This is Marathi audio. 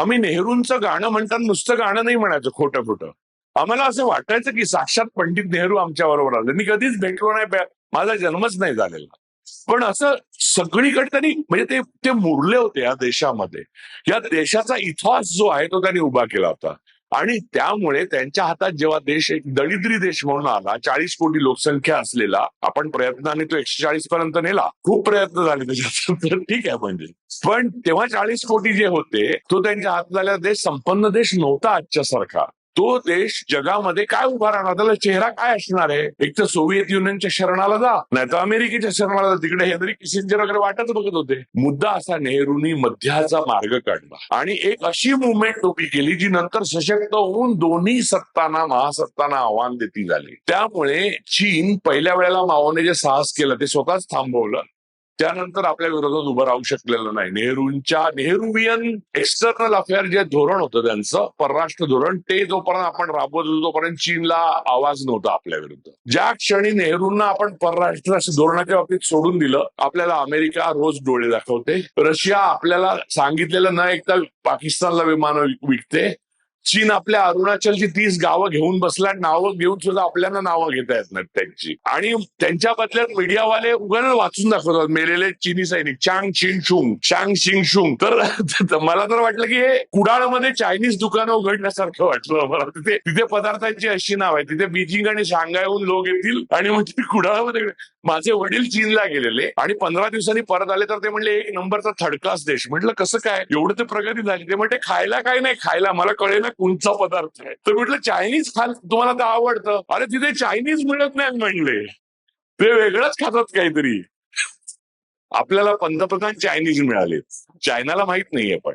आम्ही नेहरूंचं गाणं म्हणताना नुसतं गाणं नाही म्हणायचं खोटं खोटं. आम्हाला असं वाटायचं की साक्षात पंडित नेहरू आमच्या बरोबर आले. मी कधीच भेटलो नाही माझा जन्मच नाही झालेला. पण असं सगळीकडे त्यांनी म्हणजे ते ते मुरले होते या देशामध्ये. या देशाचा इतिहास जो आहे तो त्यांनी उभा केला होता. आणि त्यामुळे त्यांच्या हातात जेव्हा देश एक दरिद्री देश म्हणून आला चाळीस कोटी लोकसंख्या असलेला आपण प्रयत्नाने तो एकशे चाळीस पर्यंत नेला खूप प्रयत्न झाले त्याच्यात ठीक आहे म्हणजे. पण तेव्हा चाळीस कोटी जे होते तो त्यांच्या हातात आलेला देश संपन्न देश नव्हता आजच्या सारखा तो देश जगामध्ये काय उभा राहणार? त्याला चेहरा काय असणार आहे? एक तर सोव्हिएत युनियनच्या शरणाला जा नाही तर अमेरिकेच्या शरणाला जा. तिकडे हेनरी किसिंजर वगैरे वाटत बघत होते. मुद्दा असा नेहरूनी मध्याचा मार्ग काढला. आणि एक अशी मुवमेंट उभी केली जी नंतर सशक्त होऊन दोन्ही सत्तांना महासत्तांना आव्हान देती झाली. त्यामुळे चीन पहिल्या वेळेला माओने जे साहस केलं ते स्वतःच थांबवलं. त्यानंतर आपल्या विरोधात उभं राहू शकलेलं नाही. नेहरूंच्या नेहरूवियन एक्सटर्नल अफेअर जे धोरण होतं त्यांचं परराष्ट्र धोरण ते जोपर्यंत आपण राबवत होतो तोपर्यंत चीनला आवाज नव्हता आपल्या विरुद्ध. ज्या क्षणी नेहरूंना आपण परराष्ट्र धोरणाच्या बाबतीत सोडून दिलं आपल्याला अमेरिका रोज डोळे दाखवते. रशिया आपल्याला सांगितलेलं न एकदा पाकिस्तानला विमानं विकते. चीन आपल्या अरुणाचलची तीस गावं घेऊन बसला नावं घेऊन सुद्धा आपल्याला नावं घेता येत नाहीत त्यांची. आणि त्यांच्या बदल्यात मीडियावाले उघड वाचून दाखवतात मेलेले चीनी सैनिक चांग चिन शुंग चांग शिंग शुंग तर मला तर वाटलं की हे कुडाळमध्ये चायनीज दुकानं उघडण्यासारखं वाटलं. मला तिथे तिथे पदार्थांची अशी नाव आहे. तिथे बीजिंग आणि शांघायहून लोक येतील आणि मग ते कुडाळमध्ये माझे वडील चीनला गेलेले. आणि पंधरा दिवसांनी परत आले तर ते म्हणले एक नंबरचा थर्ड क्लास देश. म्हटलं कसं काय? एवढं ते प्रगती झाली. ते म्हणते खायला काय नाही खायला. मला कळेल उंचा पदार्थ आहे. तर म्हटलं चायनीज खाल तुम्हाला तर आवडतं. अरे तिथे चायनीज मिळत नाही म्हणले. ते वेगळंच खातात काहीतरी. आपल्याला पंतप्रधान चायनीज मिळाले चायनाला माहीत नाहीये पण.